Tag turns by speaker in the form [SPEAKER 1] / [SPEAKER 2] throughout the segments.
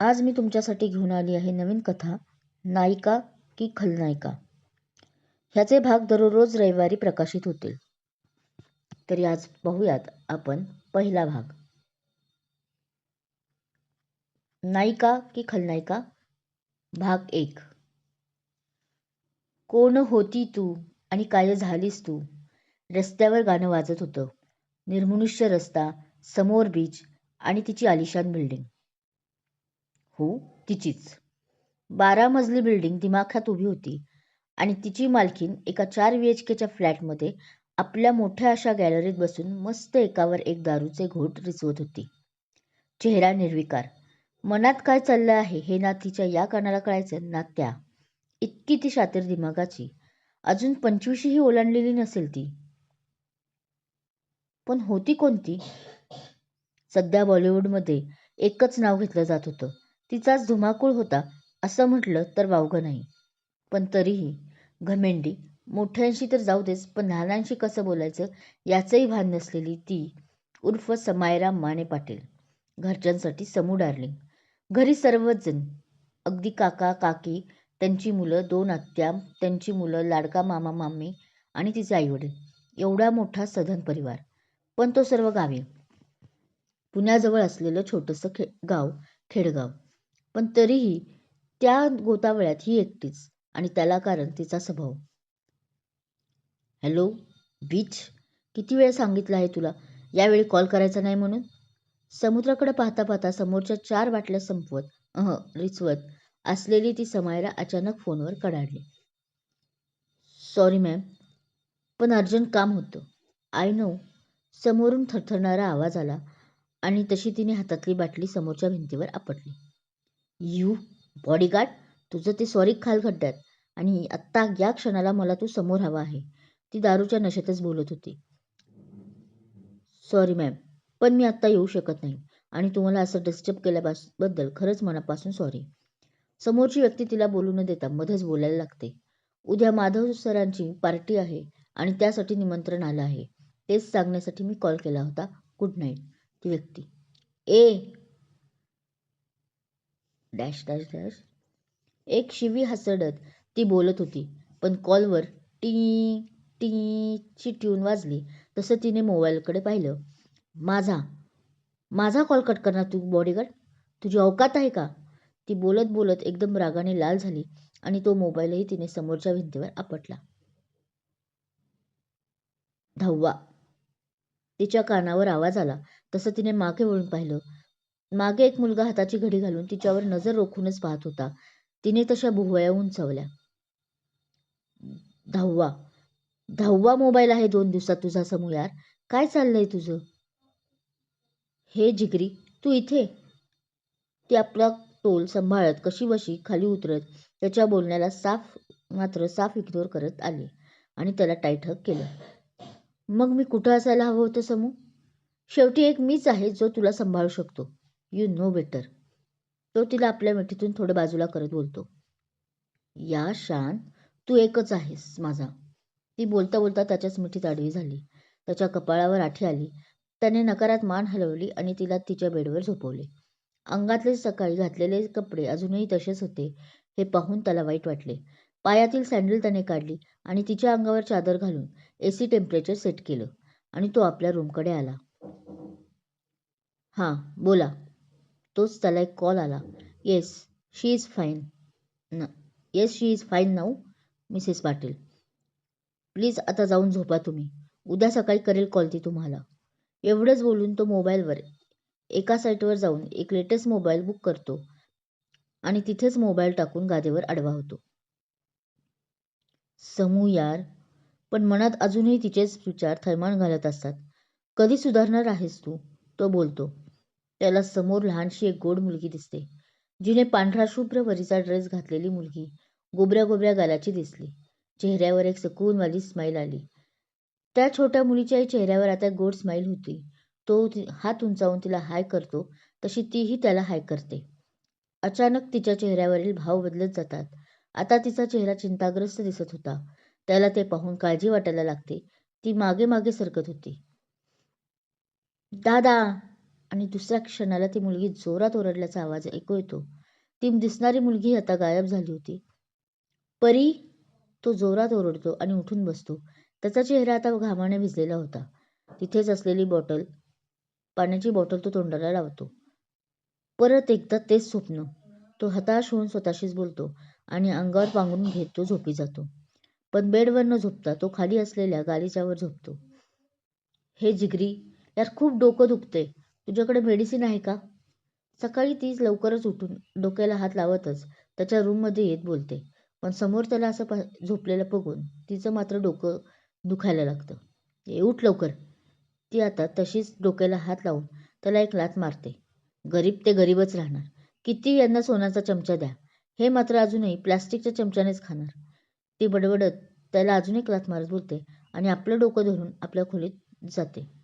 [SPEAKER 1] आज मी तुमच्यासाठी घेऊन आली आहे नवीन कथा नायिका की खलनायिका. ह्याचे भाग दररोज रविवारी प्रकाशित होतील. तरी आज पाहूयात आपण पहिला भाग. नायिका की खलनायिका भाग एक. कोण होती तू आणि काय झालीस तू? रस्त्यावर गाणं वाजत होतं. निर्मनुष्य रस्ता समोर बीच आणि तिची आलिशान बिल्डिंग हो तिचीच. बारा मजली बिल्डिंग दिमाखात उभी होती आणि तिची मालकीन एका चार बी एच केच्या फ्लॅटमध्ये आपल्या मोठ्या अशा गॅलरीत बसून मस्त एकावर एक दारूचे घोट रिचवत होती. चेहरा निर्विकार. मनात काय चाललं आहे हे ना तिच्या या कानाला कळायचं ना त्या. इतकी ती शातीर दिमागाची. अजून पंचवीशीही ओलांडलेली नसेल ती. पण होती कोणती? सध्या बॉलिवूडमध्ये एकच नाव घेतलं जात होतं. तिचाच धुमाकूळ होता असं म्हटलं तर वावगं नाही. पण तरीही घमेंडी मोठ्यांशी तर जाऊ देच पण लहानांशी कसं बोलायचं याचंही भान नसलेली ती उर्फ समायरा माने पाटील घरच्यांसाठी समू डार्लिंग. घरी सर्वजण अगदी काका काकी त्यांची मुलं दोन आत्या त्यांची मुलं लाडका मामा मामी आणि तिचे आईवडील एवढा मोठा सधन परिवार. पण तो सर्व गावी. पुण्याजवळ असलेलं छोटंसं खे गाव खेडगाव. पण तरीही त्या गोतावळ्यात ही एकटीच आणि त्याला कारण तिचा स्वभाव. हॅलो बीच किती वेळ सांगितलं आहे तुला? यावेळी कॉल करायचा नाही म्हणून? समुद्राकडे पाहता पाहता समोरच्या चार बाटल्या संपवत अह रिचवत असलेली ती समायरा अचानक फोनवर कडाडली. सॉरी मॅम पण अर्जंट काम होतं. आय नो समोरून थरथरणारा आवाज आला आणि तशी तिने हातातली बाटली समोरच्या भिंतीवर आपटली. यू बॉडीगार्ड तुझं ते सॉरी खाल खड्ड्यात. आणि आत्ता या क्षणाला मला तू समोर हवा आहे. ती दारूच्या नशेतच बोलत होती. सॉरी मॅम पण मी आत्ता येऊ शकत नाही. आणि तुम्हाला असं डिस्टर्ब केल्याबद्दल खरंच मनापासून सॉरी समोरची व्यक्ती तिला बोलू न देता मध्येच बोलायला लागते. उद्या माधव सरांची पार्टी आहे आणि त्यासाठी निमंत्रण आलं आहे. तेच सांगण्यासाठी मी कॉल केला होता. गुड नाईट ती व्यक्ती. A dash dash dash. एक शिवी हसडत ती बोलत होती पण कॉलवर टी टीची ट्यून वाजली तसं तिने मोबाईलकडे पाहिलं. माझा माझा कॉल कट करणार तू बॉडीगार्ड? तुझी अवकात आहे का? ती बोलत बोलत एकदम रागाने लाल झाली आणि तो मोबाईलही तिने समोरच्या भिंतीवर आपटला. धव्वा. तिच्या कानावर आवाज आला. तसं तिने मागे वळून पाहिलं. मागे एक मुलगा हाताची घडी घालून तिच्यावर नजर रोखूनच पाहत होता. तिने तशा भुवया उंचावल्या. दहावा दहावा मोबाईल आहे दोन दिवसात तुझा समू यार. काय चाललंय तुझं? हे जिगरी तू इथे? ती आपला तोल सांभाळत कशी वशी खाली उतरत त्याच्या बोलण्याला साफ मात्र साफ इग्नोर करत आली आणि त्याला टायठक केलं. मग मी कुठं असायला हवं होतं समू? शेवटी एक मीच आहे जो तुला सांभाळू शकतो. यू नो बेटर तो तिला आपल्या मिठीतून थोडं बाजूला करत बोलतो. या शान तू एकच आहेस माझा. ती बोलता बोलता त्याच्याच मिठीत आडवी झाली. त्याच्या कपाळावर आठी आली. त्याने नकारात मान हलवली आणि तिला तिच्या बेडवर झोपवले. अंगातले सकाळी घातलेले कपडे अजूनही तसेच होते हे पाहून त्याला वाईट वाटले. पायातील सँडल त्याने काढली आणि तिच्या अंगावर चादर घालून एसी टेम्परेचर सेट केलं आणि तो आपल्या रूमकडे आला. हां बोला. तोच त्याला एक कॉल आला. येस शी इज फाईन न yes she is fine now Mrs Patil please आता जाऊन झोपा तुम्ही. उद्या सकाळी करेल कॉल ती तुम्हाला. एवढंच बोलून तो मोबाईलवर एका साईटवर जाऊन एक लेटेस्ट मोबाईल बुक करतो आणि तिथेच मोबाईल टाकून गादीवर आडवा होतो. समू यार पण मनात अजूनही तिचेच विचार थैमान घालत असतात. कधी सुधारणार आहेस तू? तो बोलतो. त्याला समोर लहानशी एक गोड मुलगी दिसते. जिने पांढरा शुभ्र वरीचा ड्रेस घातलेली मुलगी गोबऱ्या गोबऱ्या गालाची दिसली. चेहऱ्यावर एक सकूनवाली स्माईल आली. त्या छोट्या मुलीच्याही चेहऱ्यावर आता गोड स्माईल होती. तो हात उंचावून तिला हाय करतो तशी तीही त्याला हाय करते. अचानक तिच्या चेहऱ्यावरील भाव बदलत जातात. आता तिचा चेहरा चिंताग्रस्त दिसत होता. त्याला ते पाहून काळजी वाटायला लागते. ती मागे मागे सरकत होती. दादा आणि दुसऱ्या क्षणाला ती मुलगी जोरात ओरडल्याचा आवाज ऐकू येतो. ती दिसणारी मुलगी आता गायब झाली होती. परी तो जोरात ओरडतो आणि उठून बसतो. त्याचा चेहरा आता घामाने भिजलेला होता. तिथेच असलेली बॉटल पाण्याची बॉटल तो तोंडाला लावतो. परत एकदा तेच स्वप्न. तो हताश होऊन स्वतःशीच बोलतो आणि अंगावर पांघरून घेत तो झोपी जातो. पण बेडवर न झोपता तो खाली असलेल्या गालीच्यावर झोपतो. हे जिगरी यार खूप डोकं दुखते तुझ्याकडे मेडिसिन आहे का? सकाळी ती लवकरच उठून डोक्याला हात लावतच त्याच्या रूममध्ये येत बोलते. पण समोर त्याला असं पा झोपलेलं बघून तिचं मात्र डोकं दुखायला लागतं. ए उठ लवकर. ती आता तशीच डोक्याला हात लावून त्याला एक लात मारते. गरीब ते गरीबच राहणार. किती यांना सोन्याचा चमचा द्या. हे मात्र अजूनही प्लास्टिकच्या चमच्यानेच खाणार. ती बडबडत त्याला अजून एक लात मारत बोलते आणि आपलं डोकं धरून आपल्या खोलीत जाते.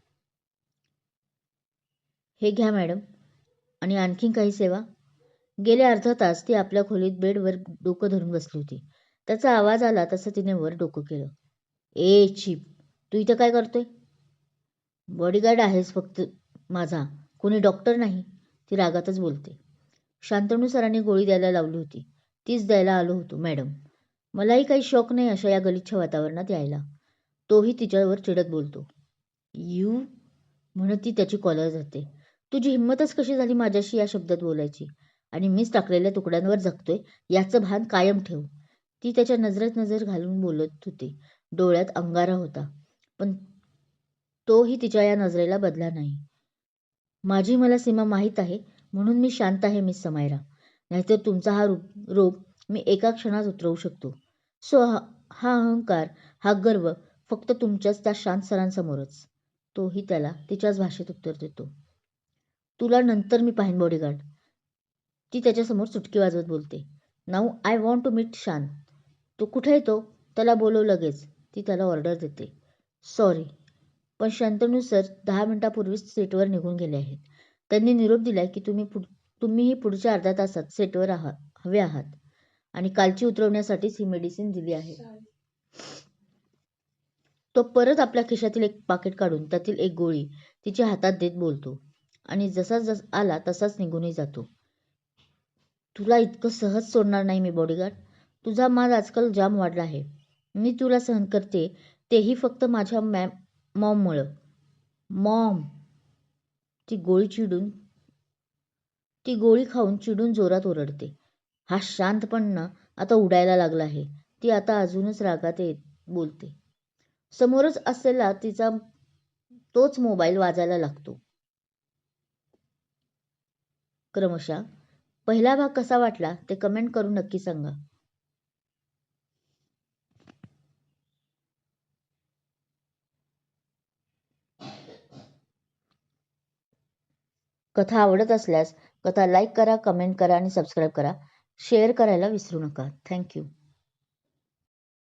[SPEAKER 1] हे घ्या मॅडम. आणि आणखीन काही सेवा? गेले अर्धा तास ती आपल्या खोलीत बेडवर डोकं धरून बसली होती. त्याचा आवाज आला तसं तिने वर डोकं केलं. A chip. तू इथं काय करतोय? बॉडीगार्ड आहेस फक्त माझा. कोणी डॉक्टर नाही. ती रागातच बोलते. शांतनू सरांनी गोळी द्यायला लावली होती. तीच द्यायला आलो होतो मॅडम. मलाही काही शौक नाही अशा या गलिच्छ वातावरणात यायला. तोही तिच्यावर चिडत बोलतो. यू? म्हणत ती त्याची कॉलर जाते तुझी हिंमतच कशी झाली माझ्याशी या शब्दात बोलायची? आणि मीच टाकलेल्या तुकड्यांवर जगतोय याचं भान कायम ठेव. ती त्याच्या नजरेत नजर घालून बोलत होती. डोळ्यात अंगारा होता. पण तोही तिच्या या नजरेला बदला नाही. माझी मला सीमा माहीत आहे म्हणून मी शांत आहे मिस समायरा. नाहीतर तुमचा हा रूप रोप मी एका क्षणात उतरवू शकतो. सो हा हा अहंकार हा गर्व फक्त तुमच्याच त्या शांत सरांसमोरच. तोही त्याला तिच्याच भाषेत उत्तर देतो. तुला नंतर मी पाहीन बॉडीगार्ड ती त्याच्यासमोर चुटकी वाजवत बोलते. Now I want to meet Shaan. तो कुठे येतो? त्याला बोलव लगेच. ती त्याला ऑर्डर देते. सॉरी पण शांतनू सर दहा मिनिटापूर्वीच सेटवर निघून गेले आहेत. त्यांनी निरोप दिलाय की तुम्ही पुढ तुम्हीही पुढच्या अर्ध्या तासात सेटवर आहात हवे आहात. आणि कालची उतरवण्यासाठीच ही मेडिसिन दिली आहे. तो परत आपल्या खिशातील एक पाकिट काढून त्यातील एक गोळी तिच्या हातात देत बोलतो. आणि जसा जस आला तसाच निघूनही जातो. तुला इतकं सहज सोडणार नाही मी बॉडीगार्ड तुझा माल आजकाल जाम वाढला आहे. मी तुला सहन करते तेही फक्त माझ्या मॅम मॉममुळं. मॉम. ती गोळी चिडून ती गोळी खाऊन चिडून जोरात ओरडते. हा शांतपणा आता उडायला लागला आहे. ती आता अजूनच रागात येत बोलते. समोरच असलेला तिचा तोच मोबाईल वाजायला लागतो. क्रमशः. पहिला भाग कसा वाटला ते कमेंट करून नक्की सांगा. कथा आवडत असल्यास कथा लाईक करा कमेंट करा आणि सबस्क्राईब करा. शेअर करायला विसरू नका. थँक्यू